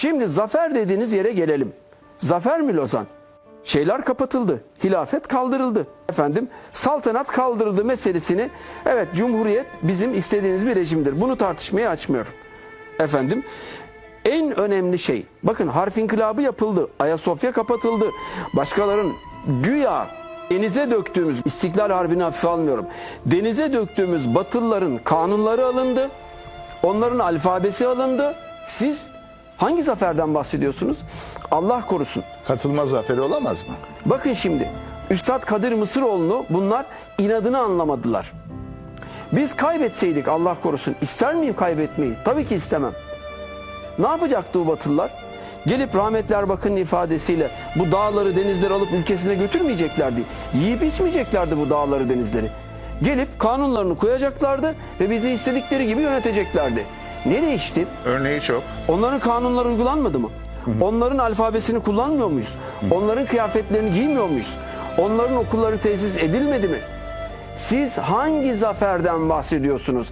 Şimdi zafer dediğiniz yere gelelim. Zafer mi Lozan? Şeyler kapatıldı. Hilafet kaldırıldı. Efendim saltanat kaldırıldı meselesini evet cumhuriyet bizim istediğimiz bir rejimdir. Bunu tartışmaya açmıyorum. Efendim en önemli şey bakın harf inkılabı yapıldı. Ayasofya kapatıldı. Başkaların güya denize döktüğümüz İstiklal Harbi'ni hafife almıyorum. Denize döktüğümüz batılıların kanunları alındı. Onların alfabesi alındı. Siz hangi zaferden bahsediyorsunuz? Allah korusun. Katılma zaferi olamaz mı? Bakın şimdi Üstad Kadir Mısıroğlu'nu bunlar inadını anlamadılar. Biz kaybetseydik Allah korusun ister miyim kaybetmeyi? Tabii ki istemem. Ne yapacaktı bu Batılılar? Gelip rahmetli Erbakan'ın ifadesiyle bu dağları denizleri alıp ülkesine götürmeyeceklerdi. Yiyip içmeyeceklerdi bu dağları denizleri. Gelip kanunlarını koyacaklardı ve bizi istedikleri gibi yöneteceklerdi. Ne değişti? Örneği çok. Onların kanunları uygulanmadı mı? Onların alfabesini kullanmıyor muyuz? Onların kıyafetlerini giymiyor muyuz? Onların okulları tesis edilmedi mi? Siz hangi zaferden bahsediyorsunuz?